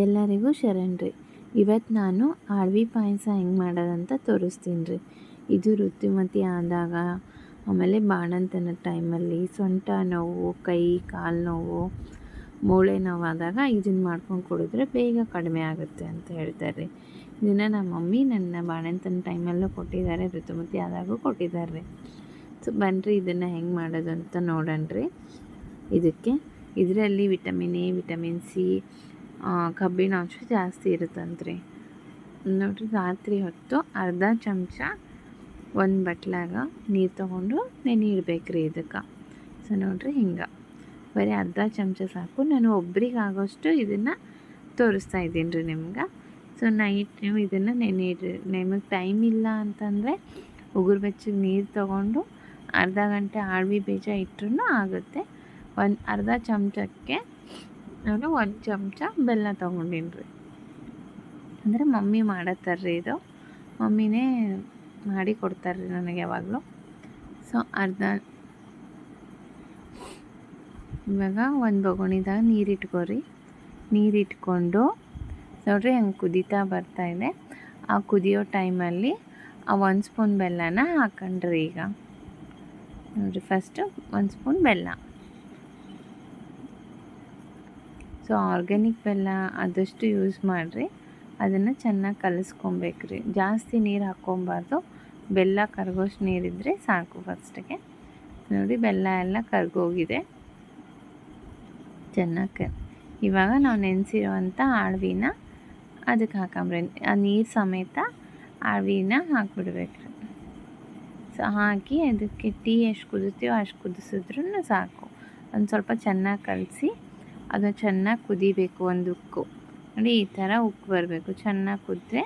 ಎಲ್ಲರಿಗೂ ಶರಣ್ರಿ ಇವತ್ತು ನಾನು ಆಳ್ವಿ ಪಾಯಸ ಹೆಂಗೆ ಮಾಡೋದಂತ ತೋರಿಸ್ತೀನಿ ರೀ. ಇದು ಋತುಮತಿ ಆದಾಗ, ಆಮೇಲೆ ಬಾಣಂತನ ಟೈಮಲ್ಲಿ ಸೊಂಟ ನೋವು, ಕೈ, ಕಾಲು ನೋವು, ಮೂಳೆ ನೋವಾದಾಗ ಇದನ್ನು ಮಾಡ್ಕೊಂಡು ಕುಡಿದ್ರೆ ಬೇಗ ಕಡಿಮೆ ಆಗುತ್ತೆ ಅಂತ ಹೇಳ್ತಾರೆ ಇದನ್ನು ನಮ್ಮ ಮಮ್ಮಿ ನನ್ನ ಬಾಣಂತನ ಟೈಮಲ್ಲೂ ಕೊಟ್ಟಿದ್ದಾರೆ ಋತುಮತಿ ಆದಾಗೂ ಕೊಟ್ಟಿದ್ದಾರೆ ರೀ. ಸೊ ಬನ್ನಿರಿ ಇದನ್ನು ಹೆಂಗೆ ಮಾಡೋದು ಅಂತ ನೋಡೋಣ ರೀ. ಇದಕ್ಕೆ ಇದರಲ್ಲಿ ವಿಟಮಿನ್ ಎ ವಿಟಮಿನ್ ಸಿ ಕಬ್ಬಿಣ ಅಂಶ ಜಾಸ್ತಿ ಇರುತ್ತಂತ್ರಿ. ನೋಡಿರಿ, ರಾತ್ರಿ ಹೊತ್ತು ಅರ್ಧ ಚಮಚ ಒಂದು ಬಟ್ಲಾಗ ನೀರು ತೊಗೊಂಡು ನೆನೆ ಇಡ್ಬೇಕು ರೀ ಇದಕ್ಕೆ. ಸೊ, ನೋಡಿರಿ ಹಿಂಗೆ. ಬರೀ ಅರ್ಧ ಚಮಚ ಸಾಕು. ನಾನು ಒಬ್ರಿಗೆ ಆಗೋಷ್ಟು ಇದನ್ನು ತೋರಿಸ್ತಾ ಇದ್ದೀನಿ ರೀ ನಿಮ್ಗೆ. ಸೊ, ನೈಟ್ ನೀವು ಇದನ್ನು ನೆನೆ ಇಡ್ರಿ. ನಿಮಗೆ ಟೈಮ್ ಇಲ್ಲ ಅಂತಂದರೆ ಉಗುರು ಬೆಚ್ಚಗೆ ನೀರು ತೊಗೊಂಡು ಅರ್ಧ ಗಂಟೆ ಆಳ್ವಿ ಬೀಜ ಇಟ್ಟರೂ ಆಗುತ್ತೆ. ಒಂದು ಅರ್ಧ ಚಮಚಕ್ಕೆ ನಾನು ಒಂದು ಚಮಚ ಬೆಲ್ಲ ತೊಗೊಂಡೀನಿ ರೀ ಅಂದರೆ ಮಮ್ಮಿ ಮಾಡತ್ತಾರ್ರಿ ಇದು. ಮಮ್ಮಿನೇ ಮಾಡಿ ಕೊಡ್ತಾರೆ ನನಗೆ ಯಾವಾಗಲೂ. ಸೊ ಅರ್ಧ ಇವಾಗ ಒಂದು ಬೊಗಣಿದಾಗ ನೀರು ನೀರಿಟ್ಕೊಂಡು, ನೋಡ್ರಿ ಹಂಗೆ ಕುದೀತಾ ಬರ್ತಾಯಿದೆ ಆ ಕುದಿಯೋ ಟೈಮಲ್ಲಿ ಆ ಒಂದು ಸ್ಪೂನ್ ಬೆಲ್ಲನ ಹಾಕೊಂಡ್ರಿ ಈಗ. ನೋಡಿರಿ ಫಸ್ಟು ಒಂದು ಸ್ಪೂನ್ ಬೆಲ್ಲ. ಸೊ ಆರ್ಗ್ಯಾನಿಕ್ ಬೆಲ್ಲ ಆದಷ್ಟು ಯೂಸ್ ಮಾಡಿರಿ. ಅದನ್ನು ಚೆನ್ನಾಗಿ ಕಲಿಸ್ಕೊಬೇಕು ರೀ ಜಾಸ್ತಿ ನೀರು ಹಾಕ್ಕೊಬಾರ್ದು. ಬೆಲ್ಲ ಕರಗೋಷ್ಟು ನೀರಿದ್ದರೆ ಸಾಕು ಫಸ್ಟಿಗೆ ನೋಡಿ ಬೆಲ್ಲ ಎಲ್ಲ ಕರಗೋಗಿದೆ. ಚೆನ್ನಾಗಿ ಇವಾಗ ನಾವು ನೆನೆಸಿರುವಂಥ ಆಳ್ವಿನ ಅದಕ್ಕೆ ಹಾಕೊಂಬ್ರಿ. ಆ ನೀರು ಸಮೇತ ಆಳ್ವಿನ ಹಾಕ್ಬಿಡ್ಬೇಕು ರೀ ಸೊ, ಹಾಕಿ ಅದಕ್ಕೆ ಟೀ ಎಷ್ಟು ಕುದಿಸ್ತೀವೋ ಅಷ್ಟು ಕುದಿಸಿದ್ರೂ ಸಾಕು. ಒಂದು ಸ್ವಲ್ಪ ಚೆನ್ನಾಗಿ ಕಲಸಿ ಅದು ಚೆನ್ನಾಗಿ ಕುದಿಬೇಕು ಒಂದು ಉಕ್ಕು. ನೋಡಿ, ಈ ಥರ ಉಕ್ಕು ಬರಬೇಕು. ಚೆನ್ನಾಗಿ ಕುದ್ರೆ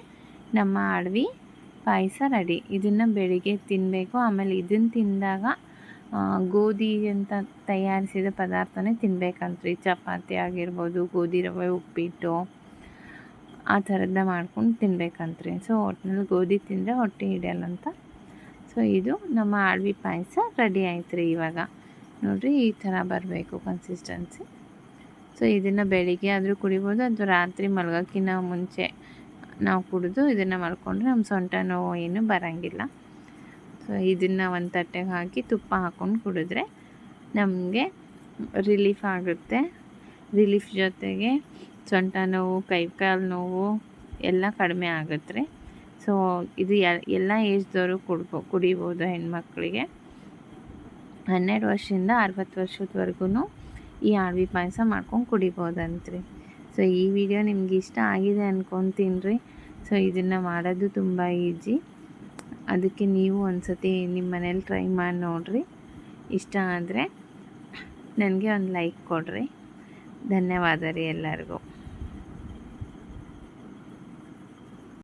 ನಮ್ಮ ಅಡವಿ ಪಾಯಸ ರೆಡಿ. ಇದನ್ನು ಬೆಳಿಗ್ಗೆ ತಿನ್ನಬೇಕು ಆಮೇಲೆ ಇದನ್ನು ತಿಂದಾಗ ಗೋಧಿ ಅಂತ ತಯಾರಿಸಿದ ಪದಾರ್ಥನೇ ತಿನ್ಬೇಕಂತ್ರಿ. ಚಪಾತಿ ಆಗಿರ್ಬೋದು, ಗೋಧಿ ರವೆ, ಉಪ್ಪಿಟ್ಟು, ಆ ಥರದ್ದ ಮಾಡ್ಕೊಂಡು ತಿನ್ಬೇಕಂತ್ರಿ. ಸೊ ಒಟ್ಟಿನಲ್ಲಿ ಗೋಧಿ ತಿಂದರೆ ಹೊಟ್ಟೆ ಹಿಡಿಯಲ್ಲ ಅಂತ. ಸೊ, ಇದು ನಮ್ಮ ಆಳ್ವಿ ಪಾಯಸ ರೆಡಿ ಆಯ್ತು ರೀ ಇವಾಗ. ನೋಡಿರಿ, ಈ ಥರ ಬರಬೇಕು ಕನ್ಸಿಸ್ಟೆನ್ಸಿ ಸೊ, ಇದನ್ನು ಬೆಳಿಗ್ಗೆ ಆದರೂ ಕುಡಿಬೋದು, ಅಥವಾ ರಾತ್ರಿ ಮಲಗೋಕ್ಕಿಂತ ಮುಂಚೆ ನಾವು ಕುಡಿದು ಇದನ್ನು ಮಲ್ಕೊಂಡ್ರೆ ನಮ್ಮ ಸೊಂಟ ನೋವು ಏನು ಬರೋಂಗಿಲ್ಲ. ಸೊ, ಇದನ್ನು ಒಂದು ತಟ್ಟೆಗೆ ಹಾಕಿ ತುಪ್ಪ ಹಾಕ್ಕೊಂಡು ಕುಡಿದ್ರೆ ನಮಗೆ ರಿಲೀಫ್ ಆಗುತ್ತೆ. ರಿಲೀಫ್ ಜೊತೆಗೆ ಸೊಂಟ ನೋವು ಕೈ ಕಾಲು ನೋವು ಎಲ್ಲ ಕಡಿಮೆ ಆಗುತ್ತೆ. ಸೊ, ಇದು ಎಲ್ಲ ಏಜ್ದವರು ಕುಡ್ಬೋ ಕುಡಿಬೋದು ಹೆಣ್ಮಕ್ಳಿಗೆ. ಹನ್ನೆರಡು ವರ್ಷದಿಂದ ಅರವತ್ತು ವರ್ಷದವರೆಗೂ ಈ ಆಳ್ವಿ ಪಾಯಸ ಮಾಡ್ಕೊಂಡು ಕುಡಿಬೋದಂತ್ರಿ. ಸೊ ಈ ವಿಡಿಯೋ ನಿಮ್ಗೆ ಇಷ್ಟ ಆಗಿದೆ ಅನ್ಕೊತೀನಿ ರೀ. ಸೊ ಇದನ್ನು ಮಾಡೋದು ತುಂಬ ಈಜಿ ಅದಕ್ಕೆ ನೀವು ಒಂದು ಸತಿ ನಿಮ್ಮ ಮನೇಲಿ ಟ್ರೈ ಮಾಡಿ ನೋಡಿರಿ. ಇಷ್ಟ ಆದರೆ ನನಗೆ ಒಂದು ಲೈಕ್ ಕೊಡಿರಿ. ಧನ್ಯವಾದ ರೀ ಎಲ್ಲರಿಗೂ.